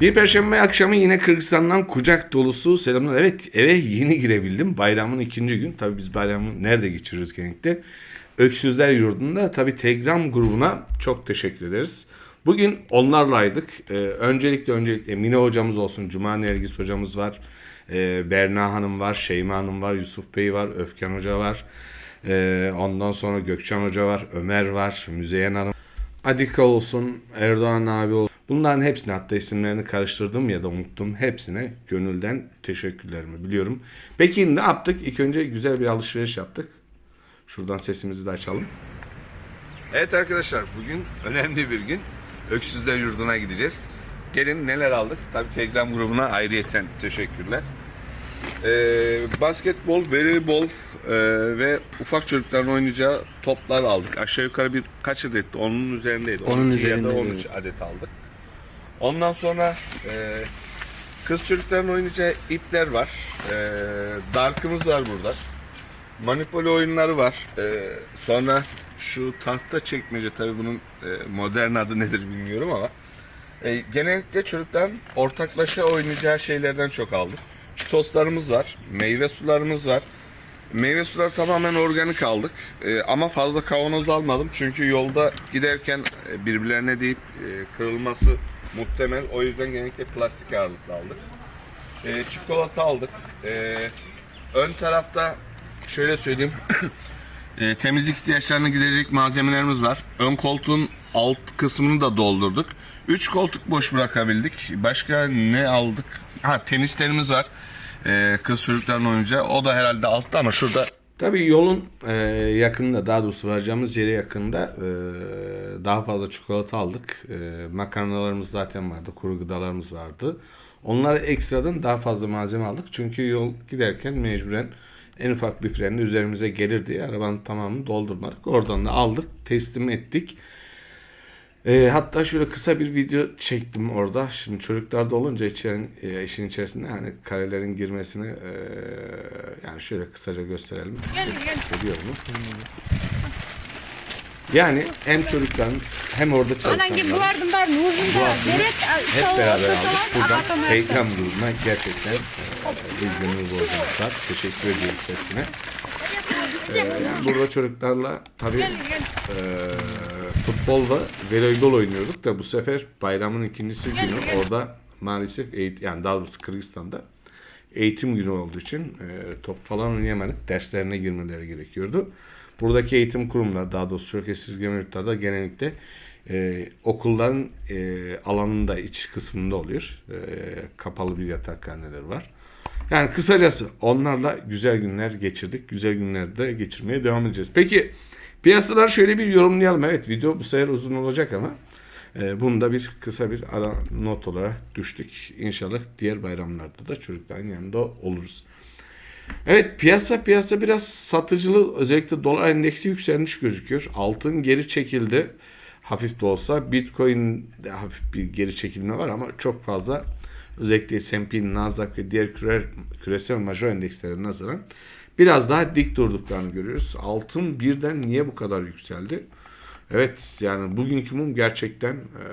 Bir perşembe akşamı yine Kırgızistan'dan kucak dolusu selamlar. Evet eve yeni girebildim. Bayramın ikinci gün. Tabii biz bayramı nerede geçiriyoruz genellikle? Öksüzler Yurdu'nda tabii Telegram grubuna çok teşekkür ederiz. Bugün onlarlaydık. Ee, öncelikle öncelikle Mine hocamız olsun. Cuma Nergis hocamız var. Ee, Berna Hanım var. Şeyma Hanım var. Yusuf Bey var. Öfken Hoca var. Ee, ondan sonra Gökçen Hoca var. Ömer var. Müzeyyen Hanım. Adika olsun, Erdoğan abi olsun. Bunların hepsine hatta isimlerini karıştırdım ya da unuttum. Hepsine gönülden teşekkürlerimi biliyorum. Peki ne yaptık? İlk önce güzel bir alışveriş yaptık. Şuradan sesimizi de açalım. Evet arkadaşlar bugün önemli bir gün. Öksüzler Yurdu'na gideceğiz. Gelin neler aldık? Tabii Telegram grubuna ayrıyeten teşekkürler. Ee, basketbol, voleybol e, ve ufak çocukların oynayacağı toplar aldık. Aşağı yukarı bir kaç adetti? Onun üzerindeydi. Onun 12 ya da üzerindeydi. 13 adet aldık. Ondan sonra e, kız çocukların oynayacağı ipler var. E, Dark'ımız var burada. Manipoli oyunları var. E, sonra şu tahta çekmece tabii bunun e, modern adı nedir bilmiyorum ama e, genellikle çocukların ortaklaşa oynayacağı şeylerden çok aldık. Çitoslarımız var, meyve sularımız var. Meyve suları tamamen organik aldık. E, ama fazla kavanoz almadım. Çünkü yolda giderken e, birbirlerine deyip e, kırılması muhtemel. O yüzden genellikle plastik ağırlıklı aldık. E, çikolata aldık. E, ön tarafta şöyle söyleyeyim. E, temizlik ihtiyaçlarını giderecek malzemelerimiz var. Ön koltuğun alt kısmını da doldurduk. 3 koltuk boş bırakabildik. Başka ne aldık? Ha tenislerimiz var. E, kız çocukların oyuncağı. O da herhalde altta ama şurada Tabii yolun e, yakında daha doğrusu varacağımız yere yakında e, daha fazla çikolata aldık. E, makarnalarımız zaten vardı, kuru gıdalarımız vardı. Onlara ekstradan daha fazla malzeme aldık. Çünkü yol giderken mecburen en ufak bir frenle üzerimize gelir diye arabanın tamamını doldurmadık. Oradan da aldık, teslim ettik. E, hatta şöyle kısa bir video çektim orada. Şimdi çocuklar da olunca içerin, e, işin içerisinde hani karelerin girmesini e, yani şöyle kısaca gösterelim. Geliyor mu? Yani hem çocukların hem orada direkt hep beraber aldık. Buradan grubuna gerçekten e, bir gönül borcumuz var. Teşekkür ediyoruz hepsine. E, yani burada çocuklarla tabii e, futbol ve voleybol oynuyorduk da bu sefer bayramın ikincisi günü orada maalesef eğitim, yani daha doğrusu Kırgızistan'da eğitim günü olduğu için e, top falan oynayamadık. Derslerine girmeleri gerekiyordu. Buradaki eğitim kurumları daha doğrusu çok esirgeme yurtlarda genellikle e, okulların e, alanında iç kısmında oluyor. E, kapalı bir yatakhaneler var. Yani kısacası onlarla güzel günler geçirdik. Güzel günlerde geçirmeye devam edeceğiz. Peki piyasalar şöyle bir yorumlayalım. Evet video bu sefer uzun olacak ama e, bunu da bir kısa bir ara not olarak düştük. İnşallah diğer bayramlarda da çocukların yanında oluruz. Evet piyasa piyasa biraz satıcılı özellikle dolar endeksi yükselmiş gözüküyor. Altın geri çekildi. Hafif de olsa Bitcoin'de hafif bir geri çekilme var ama çok fazla özellikle S&P, Nasdaq ve diğer küre, küresel major endekslerine nazaran biraz daha dik durduklarını görüyoruz. Altın birden niye bu kadar yükseldi? Evet yani bugünkü mum gerçekten e,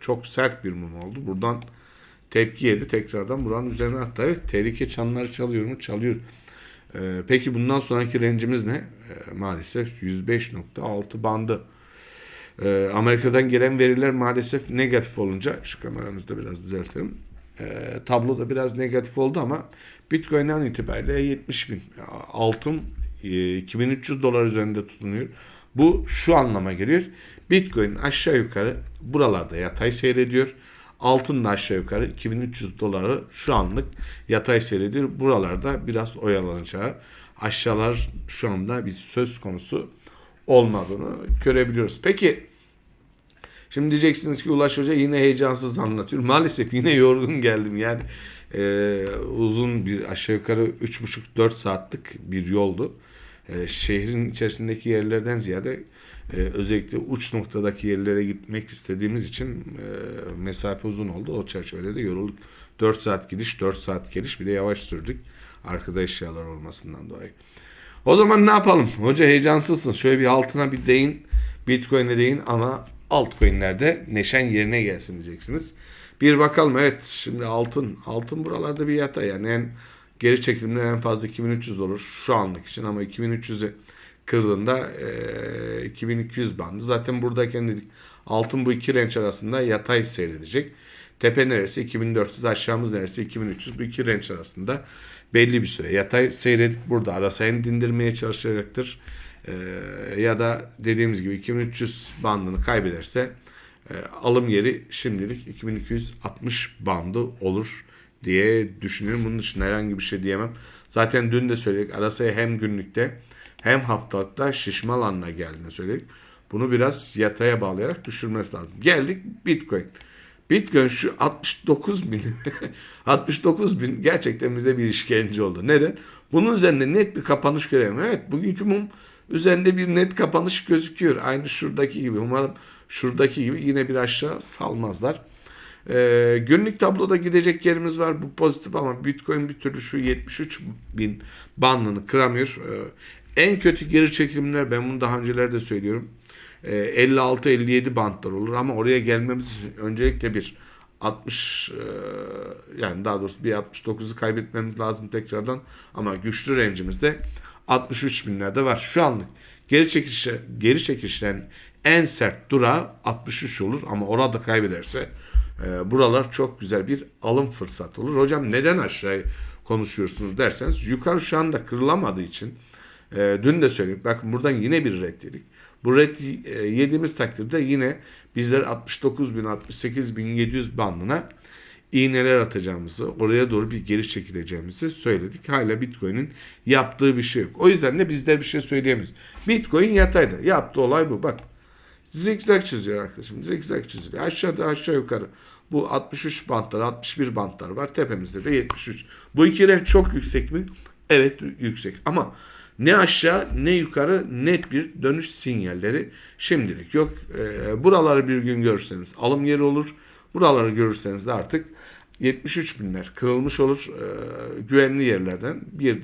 çok sert bir mum oldu. Buradan tepki yedi tekrardan buranın üzerine attı. Evet tehlike çanları çalıyor mu? Çalıyor. E, peki bundan sonraki rencimiz ne? E, maalesef 105.6 bandı. E, Amerika'dan gelen veriler maalesef negatif olunca şu kameramızda biraz düzeltelim. E, tablo da biraz negatif oldu ama Bitcoin'den itibariyle 70 bin. Altın e, 2300 dolar üzerinde tutunuyor. Bu şu anlama geliyor. Bitcoin aşağı yukarı buralarda yatay seyrediyor. Altın da aşağı yukarı 2300 doları şu anlık yatay seyrediyor. Buralarda biraz oyalanacağı aşağılar şu anda bir söz konusu olmadığını görebiliyoruz. Peki Şimdi diyeceksiniz ki Ulaş Hoca yine heyecansız anlatıyor. Maalesef yine yorgun geldim. Yani e, uzun bir aşağı yukarı 3,5-4 saatlik bir yoldu. E, şehrin içerisindeki yerlerden ziyade e, özellikle uç noktadaki yerlere gitmek istediğimiz için e, mesafe uzun oldu. O çerçevede de yorulduk. 4 saat gidiş, 4 saat geliş bir de yavaş sürdük. Arkada eşyalar olmasından dolayı. O zaman ne yapalım? Hoca heyecansızsın. Şöyle bir altına bir değin. Bitcoin'e değin ama altcoin'lerde neşen yerine gelsin diyeceksiniz. Bir bakalım evet şimdi altın. Altın buralarda bir yatay yani en geri çekimler en fazla 2300 olur şu anlık için ama 2300'ü kırdığında e, 2200 bandı. Zaten buradayken dedik altın bu iki renç arasında yatay seyredecek. Tepe neresi 2400 aşağımız neresi 2300 bu iki renç arasında belli bir süre yatay seyredip burada arasayını dindirmeye çalışacaktır. E, ya da dediğimiz gibi 2300 bandını kaybederse e, alım yeri şimdilik 2260 bandı olur diye düşünüyorum. Bunun için herhangi bir şey diyemem. Zaten dün de söyledik Arasaya hem günlükte hem haftalıkta şişme alanına geldiğini söyledik. Bunu biraz yataya bağlayarak düşürmesi lazım. Geldik Bitcoin. Bitcoin şu 69 bin 69 bin gerçekten bize bir işkence oldu. Neden? Bunun üzerinde net bir kapanış göremiyorum. Evet bugünkü mum üzerinde bir net kapanış gözüküyor. Aynı şuradaki gibi. Umarım şuradaki gibi yine bir aşağı salmazlar. Ee, günlük tabloda gidecek yerimiz var. Bu pozitif ama Bitcoin bir türlü şu 73 bin bandını kıramıyor. Ee, en kötü geri çekilimler ben bunu daha öncelerde söylüyorum. Ee, 56-57 bantlar olur ama oraya gelmemiz öncelikle bir 60 e, yani daha doğrusu bir 69'u kaybetmemiz lazım tekrardan ama güçlü rencimizde 63 binlerde var. Şu anlık geri çekilişe, geri çekilişlerin en sert durağı 63 olur ama orada kaybederse e, buralar çok güzel bir alım fırsatı olur. Hocam neden aşağıya konuşuyorsunuz derseniz yukarı şu anda kırılamadığı için e, dün de söyledik. Bakın buradan yine bir red yedik. Bu red e, yediğimiz takdirde yine bizler 69 bin 68 bin 700 bandına iğneler atacağımızı, oraya doğru bir geri çekileceğimizi söyledik. Hala Bitcoin'in yaptığı bir şey yok. O yüzden de bizler bir şey söyleyemeyiz. Bitcoin yatayda. Yaptığı olay bu. Bak zigzag çiziyor arkadaşım. Zigzag çiziyor. Aşağıda aşağı yukarı. Bu 63 bantlar, 61 bantlar var. Tepemizde de 73. Bu iki renk çok yüksek mi? Evet yüksek. Ama ne aşağı ne yukarı net bir dönüş sinyalleri şimdilik yok. E, buraları bir gün görürseniz alım yeri olur. Buraları görürseniz de artık 73 binler kırılmış olur. E, güvenli yerlerden bir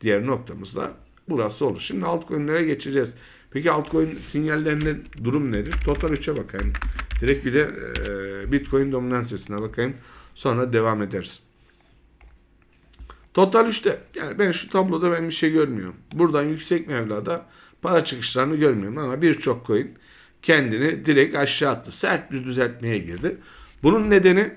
diğer noktamız da burası olur. Şimdi altcoin'lere geçeceğiz. Peki altcoin sinyallerinde durum nedir? Total 3'e bakayım. Direkt bir de e, Bitcoin dominansiyasına bakayım. Sonra devam ederiz. Total 3'te yani ben şu tabloda ben bir şey görmüyorum. Buradan yüksek mevlada para çıkışlarını görmüyorum ama birçok coin kendini direkt aşağı attı. Sert bir düzeltmeye girdi. Bunun nedeni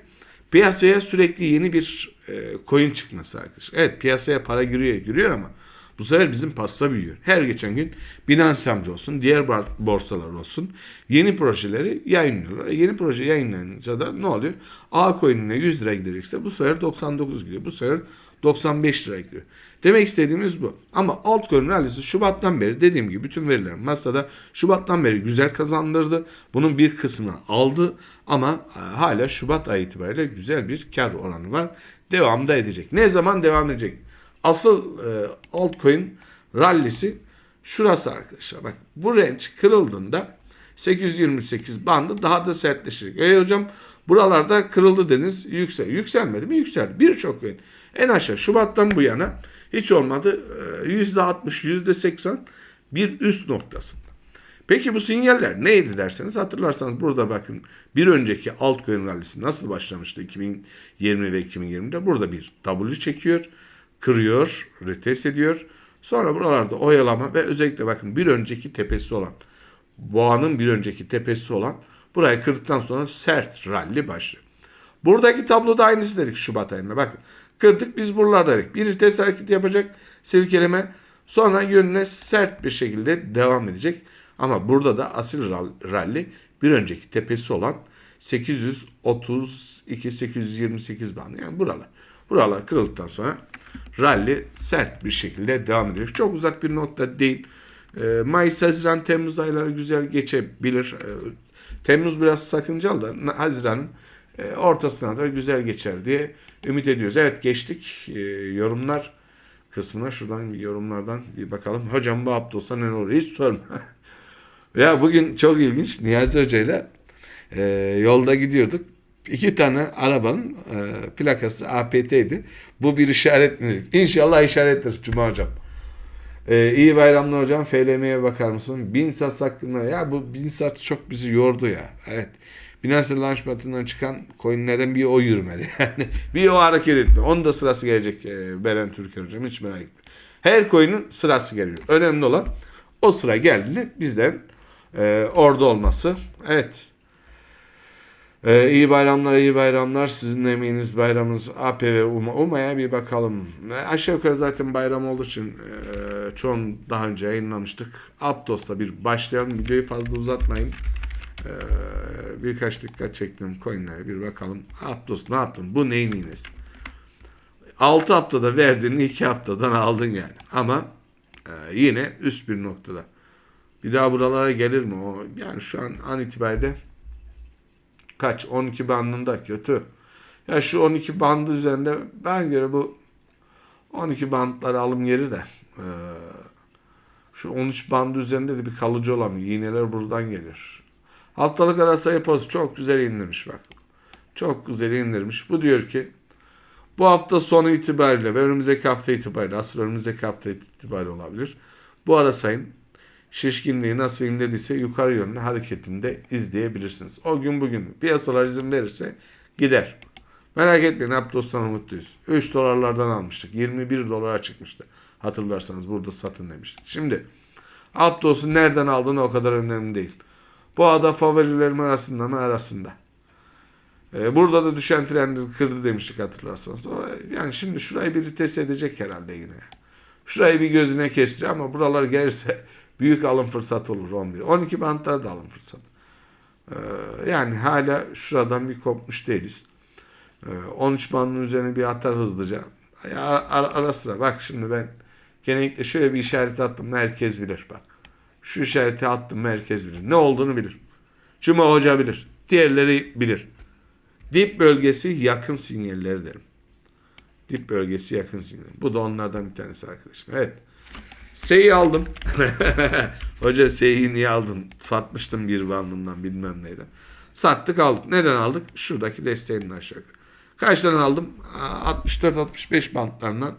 piyasaya sürekli yeni bir e, coin çıkması arkadaşlar. Evet piyasaya para giriyor giriyor ama bu sefer bizim pasta büyüyor. Her geçen gün Binance amca olsun, diğer borsalar olsun yeni projeleri yayınlıyorlar. E, yeni proje yayınlanınca da ne oluyor? A coin'ine 100 lira gidecekse bu sefer 99 gidiyor. Bu sefer 95 lira gidiyor. Demek istediğimiz bu. Ama altcoin rallisi Şubat'tan beri dediğim gibi bütün veriler masada Şubat'tan beri güzel kazandırdı. Bunun bir kısmını aldı ama e, hala Şubat ayı itibariyle güzel bir kar oranı var. Devam da edecek. Ne zaman devam edecek? Asıl e, altcoin rallisi şurası arkadaşlar. Bak bu range kırıldığında 828 bandı daha da sertleşecek. E hocam buralarda kırıldı deniz yüksel. Yükselmedi mi? Yükseldi. Birçok coin. En aşağı Şubat'tan bu yana hiç olmadı %60, %80 bir üst noktasında. Peki bu sinyaller neydi derseniz hatırlarsanız burada bakın bir önceki altcoin rallisi nasıl başlamıştı 2020 ve 2020'de burada bir W çekiyor kırıyor, retest ediyor. Sonra buralarda oyalama ve özellikle bakın bir önceki tepesi olan boğanın bir önceki tepesi olan burayı kırdıktan sonra sert rally başlıyor. Buradaki tabloda aynısı dedik Şubat ayında. Bakın kırdık biz buralarda dedik. Bir test hareketi yapacak silkeleme sonra yönüne sert bir şekilde devam edecek. Ama burada da asil rally bir önceki tepesi olan 832 828 bandı. Yani buralar. Buralar kırıldıktan sonra rally sert bir şekilde devam ediyor. Çok uzak bir nokta değil. E, Mayıs, Haziran, Temmuz ayları güzel geçebilir. E, Temmuz biraz sakıncalı da Haziran e, ortasına da güzel geçer diye ümit ediyoruz. Evet geçtik e, yorumlar kısmına. Şuradan yorumlardan bir bakalım. Hocam bu hafta olsa ne olur? Hiç sorma. ya bugün çok ilginç. Niyazi Hoca ile e, yolda gidiyorduk. İki tane arabanın e, plakası APT'ydi. Bu bir işaret mi? İnşallah işarettir Cuma hocam. Ee, iyi bayramlar hocam. FLM'ye bakar mısın? Bin sats hakkında. Ya bu bin sats çok bizi yordu ya. Evet. Binance Launchpad'ından çıkan coinlerden bir o yürümedi. Yani bir o hareket etti. Onun da sırası gelecek e, Beren Türker hocam. Hiç merak etme. Her coin'in sırası geliyor. Önemli olan o sıra geldiğinde bizden e, orada olması. Evet. Ee, iyi bayramlar, iyi bayramlar. Sizin emeğiniz, bayramınız AP ve UMA, UMA'ya bir bakalım. E, aşağı yukarı zaten bayram olduğu için e, çoğunu daha önce yayınlamıştık. Aptos'la bir başlayalım. Videoyu fazla uzatmayın. E, birkaç dikkat çektim coinlere bir bakalım. Aptos ne yaptın? Bu neyin iğnesi? 6 haftada verdiğini 2 haftadan aldın yani. Ama e, yine üst bir noktada. Bir daha buralara gelir mi? O yani şu an an itibariyle kaç 12 bandında kötü. Ya şu 12 bandı üzerinde ben göre bu 12 bandları alım yeri de şu 13 bandı üzerinde de bir kalıcı olamıyor. İğneler buradan gelir. Haftalık arası yapası çok güzel indirmiş bak. Çok güzel indirmiş. Bu diyor ki bu hafta sonu itibariyle ve önümüzdeki hafta itibariyle asıl önümüzdeki hafta itibariyle olabilir. Bu ara sayın şişkinliği nasıl indirdiyse yukarı yönlü hareketinde izleyebilirsiniz. O gün bugün piyasalar izin verirse gider. Merak etmeyin Aptos'tan umutluyuz. 3 dolarlardan almıştık. 21 dolara çıkmıştı. Hatırlarsanız burada satın demiştik. Şimdi Aptos'u nereden aldığını o kadar önemli değil. Bu ada favorilerim arasında mı arasında. Ee, burada da düşen trendi kırdı demiştik hatırlarsanız. Yani şimdi şurayı bir test edecek herhalde yine. Şurayı bir gözüne kestiriyor ama buralar gelirse büyük alım fırsatı olur 11. 12 bantlar da alım fırsatı. Ee, yani hala şuradan bir kopmuş değiliz. Ee, 13 bandın üzerine bir atar hızlıca. Ya, ara, ara sıra bak şimdi ben genellikle şöyle bir işaret attım herkes bilir bak. Şu işareti attım herkes bilir. Ne olduğunu bilir. Cuma Hoca bilir. Diğerleri bilir. Dip bölgesi yakın sinyalleri derim. Dip bölgesi yakın sinyal. Bu da onlardan bir tanesi arkadaşım. Evet. Seyi aldım. Hoca Seyi niye aldın? Satmıştım bir bandından bilmem neyden. Sattık aldık. Neden aldık? Şuradaki desteğinin aşağı yukarı. Kaçtan aldım? 64-65 bantlarından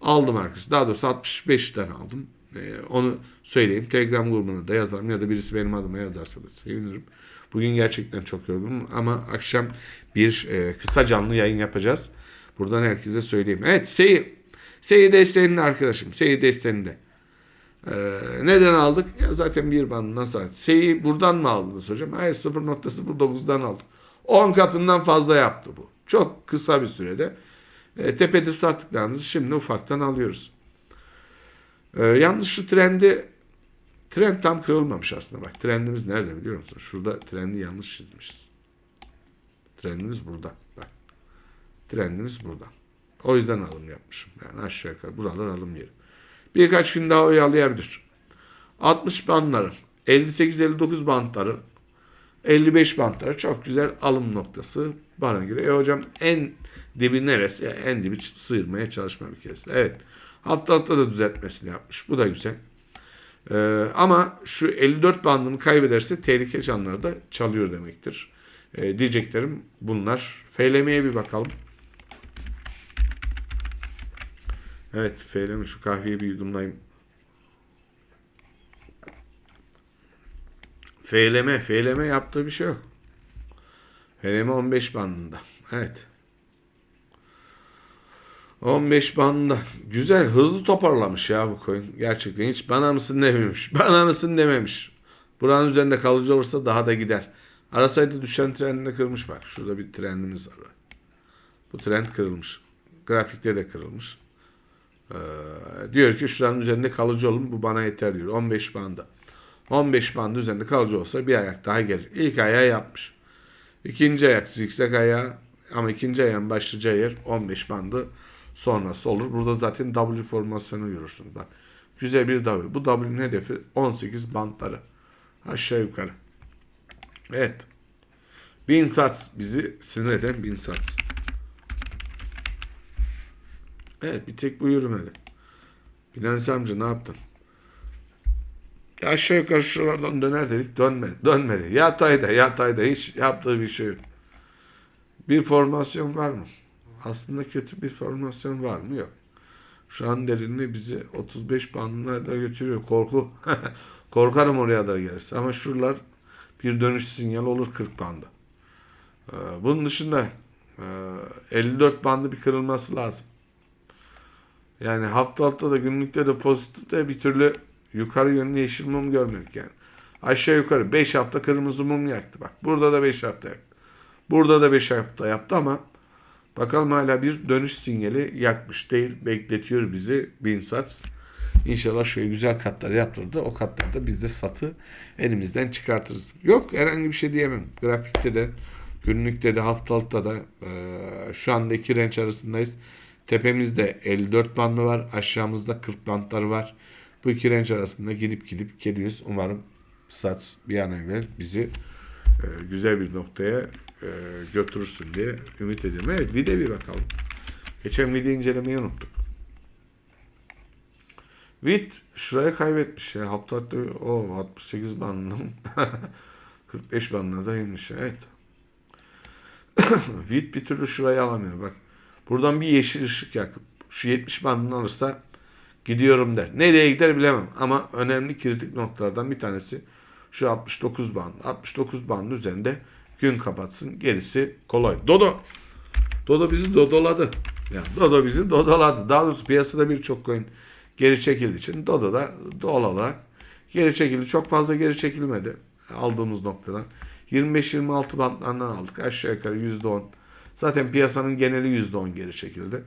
aldım arkadaşlar. Daha doğrusu 65'ten aldım. Ee, onu söyleyeyim. Telegram grubuna da yazarım ya da birisi benim adıma yazarsa da sevinirim. Bugün gerçekten çok yorgunum ama akşam bir e, kısa canlı yayın yapacağız. Buradan herkese söyleyeyim. Evet Seyi. Seyi desteğinde arkadaşım. Seyi desteğinde. Ee, neden aldık? Ya zaten bir bandından sadece. Seyi buradan mı aldınız hocam? Hayır 0.09'dan aldık. 10 katından fazla yaptı bu. Çok kısa bir sürede. E, tepede sattıklarımızı şimdi ufaktan alıyoruz. E, yalnız şu trendi trend tam kırılmamış aslında. Bak trendimiz nerede biliyor musun? Şurada trendi yanlış çizmişiz. Trendimiz burada. Bak. Trendimiz burada. O yüzden alım yapmışım. Yani aşağı yukarı buralar alım yeri. Birkaç gün daha oyalayabilir. 60 bandları, 58-59 bantları, 55 bantları çok güzel alım noktası bana göre. E hocam en dibi neresi? Yani en dibi sıyırmaya çalışma bir kez. Evet. Haftalıkta da düzeltmesini yapmış. Bu da güzel. Ee, ama şu 54 bandını kaybederse tehlike canları da çalıyor demektir. Ee, diyeceklerim bunlar. FLM'ye bir bakalım. Evet FLM şu kahveyi bir yudumlayayım. FLM, FLM yaptığı bir şey yok. FLM 15 bandında. Evet. 15 bandında. Güzel, hızlı toparlamış ya bu coin. Gerçekten hiç bana mısın dememiş. Bana mısın dememiş. Buranın üzerinde kalıcı olursa daha da gider. Arasaydı düşen trendini kırmış bak. Şurada bir trendimiz var. Bu trend kırılmış. Grafikte de kırılmış. Ee, diyor ki şuranın üzerinde kalıcı olun bu bana yeter diyor. 15 banda. 15 bandı üzerinde kalıcı olsa bir ayak daha gelir. İlk ayağı yapmış. İkinci ayak zikzak ayağı ama ikinci ayağın başlayacağı yer 15 bandı sonrası olur. Burada zaten W formasyonu görürsünüz. Bak. Güzel bir W. Bu W'nin hedefi 18 bantları. Aşağı yukarı. Evet. Bin sats bizi sinir eden bin sats. Evet bir tek bu yürümedi. Binance amca ne yaptın? Ya aşağı yukarı şuralardan döner dedik dönmedi. Dönmedi. Yatayda yatayda hiç yaptığı bir şey yok. Bir formasyon var mı? Aslında kötü bir formasyon var mı? Yok. Şu an derinliği bizi 35 bandına da götürüyor. Korku. Korkarım oraya da gelirse. Ama şuralar bir dönüş sinyal olur 40 bandı. Ee, bunun dışında e, 54 bandı bir kırılması lazım. Yani haftalıkta da günlükte de pozitifte bir türlü yukarı yönlü yeşil mum görmedik yani. Aşağı yukarı 5 hafta kırmızı mum yaktı bak. Burada da 5 hafta yaktı. Burada da 5 hafta yaptı ama bakalım hala bir dönüş sinyali yakmış değil. Bekletiyor bizi Binsats. İnşallah şöyle güzel katlar yaptırdı. O katlarda biz de satı elimizden çıkartırız. Yok herhangi bir şey diyemem. Grafikte de günlükte de haftalıkta da e, şu anda iki renç arasındayız. Tepemizde 54 bandı var. Aşağımızda 40 bantlar var. Bu iki renç arasında gidip gidip geliyoruz. Umarım Sats bir an evvel bizi e, güzel bir noktaya e, götürürsün diye ümit ediyorum. Evet vide bir bakalım. Geçen video incelemeyi unuttuk. Vid şuraya kaybetmiş ya. Haftalıkta o 68 bandında 45 bandına da inmiş. Evet. Vid bir türlü şurayı alamıyor. Bak buradan bir yeşil ışık yakıp şu 70 bandını alırsa gidiyorum der. Nereye gider bilemem ama önemli kritik noktalardan bir tanesi şu 69 band. 69 bandın üzerinde gün kapatsın. Gerisi kolay. Dodo. Dodo bizi dodoladı. Yani Dodo bizi dodoladı. Daha doğrusu piyasada birçok coin geri çekildiği için Dodo da doğal olarak geri çekildi. Çok fazla geri çekilmedi aldığımız noktadan. 25-26 bantlarından aldık. Aşağı yukarı %10. Zaten piyasanın geneli %10 geri çekildi.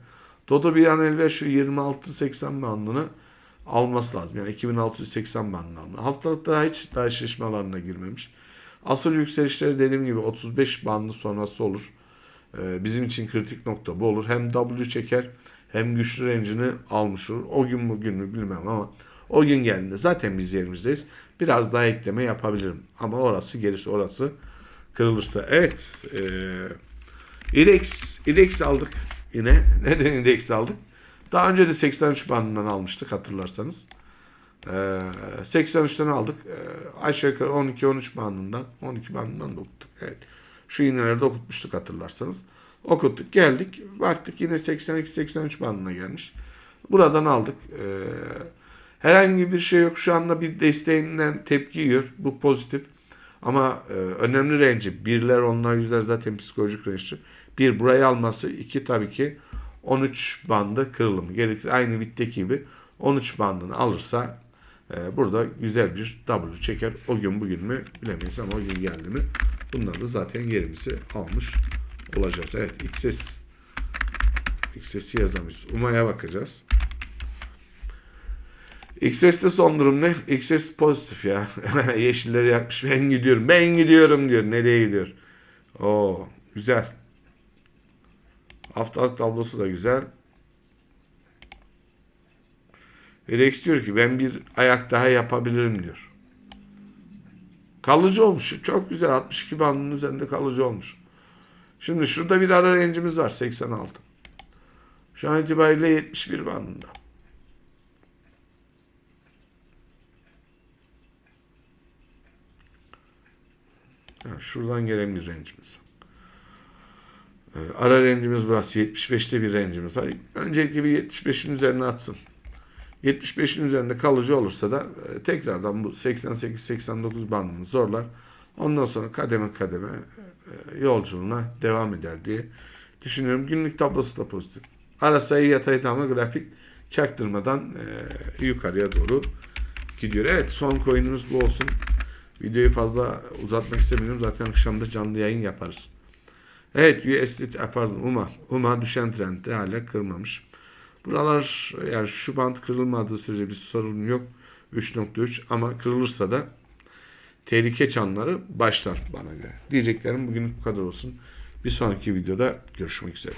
Dodo bir an evvel şu 26-80 bandını alması lazım. Yani 2680 bandını alması. Haftalık daha hiç daha şişme alanına girmemiş. Asıl yükselişleri dediğim gibi 35 bandı sonrası olur. Ee, bizim için kritik nokta bu olur. Hem W çeker hem güçlü rencini almış olur. O gün bugün mü bilmem ama o gün geldiğinde zaten biz yerimizdeyiz. Biraz daha ekleme yapabilirim. Ama orası gerisi orası kırılırsa. Evet. E, IDEX, IDEX aldık yine. Neden IDEX aldık? Daha önce de 83 bandından almıştık hatırlarsanız. Ee, 83'ten aldık. Ee, aşağı yukarı 12-13 bandından. 12 bandından da okuttuk. Evet. Şu iğneleri de okutmuştuk hatırlarsanız. Okuttuk geldik. Baktık yine 82-83 bandına gelmiş. Buradan aldık. Ee, herhangi bir şey yok. Şu anda bir desteğinden tepki yiyor. Bu pozitif. Ama e, önemli range'i. Birler, onlar, yüzler zaten psikolojik range'dir. Bir burayı alması. iki tabii ki 13 bandı kırılımı gerekir. Aynı Witt'teki gibi 13 bandını alırsa e, burada güzel bir W çeker. O gün bugün mü bilemeyiz ama o gün geldi mi bundan da zaten yerimizi almış olacağız. Evet XS XS'i yazamayız. UMA'ya bakacağız. XS'te son durum ne? XS pozitif ya. Yeşilleri yakmış. Ben gidiyorum. Ben gidiyorum diyor. Nereye gidiyor? Oo güzel. Haftalık tablosu da güzel. Rex diyor ki ben bir ayak daha yapabilirim diyor. Kalıcı olmuş. Çok güzel. 62 bandının üzerinde kalıcı olmuş. Şimdi şurada bir ara rencimiz var. 86. Şu an itibariyle 71 bandında. Şuradan gelen bir rencimiz. Ee, Ara rencimiz burası. 75'te bir rencimiz var. Öncelikle bir 75'in üzerine atsın. 75'in üzerinde kalıcı olursa da e, tekrardan bu 88-89 bandını zorlar. Ondan sonra kademe kademe e, yolculuğuna devam eder diye düşünüyorum. Günlük tablosu da pozitif. Ara sayı yatay tamam grafik çaktırmadan e, yukarıya doğru gidiyor. Evet son coin'imiz bu olsun. Videoyu fazla uzatmak istemiyorum. Zaten akşamda canlı yayın yaparız. Evet USDT pardon UMA. UMA düşen trendde hala kırmamış. Buralar yani şu band kırılmadığı sürece bir sorun yok. 3.3 ama kırılırsa da tehlike çanları başlar bana göre. Diyeceklerim bugün bu kadar olsun. Bir sonraki videoda görüşmek üzere.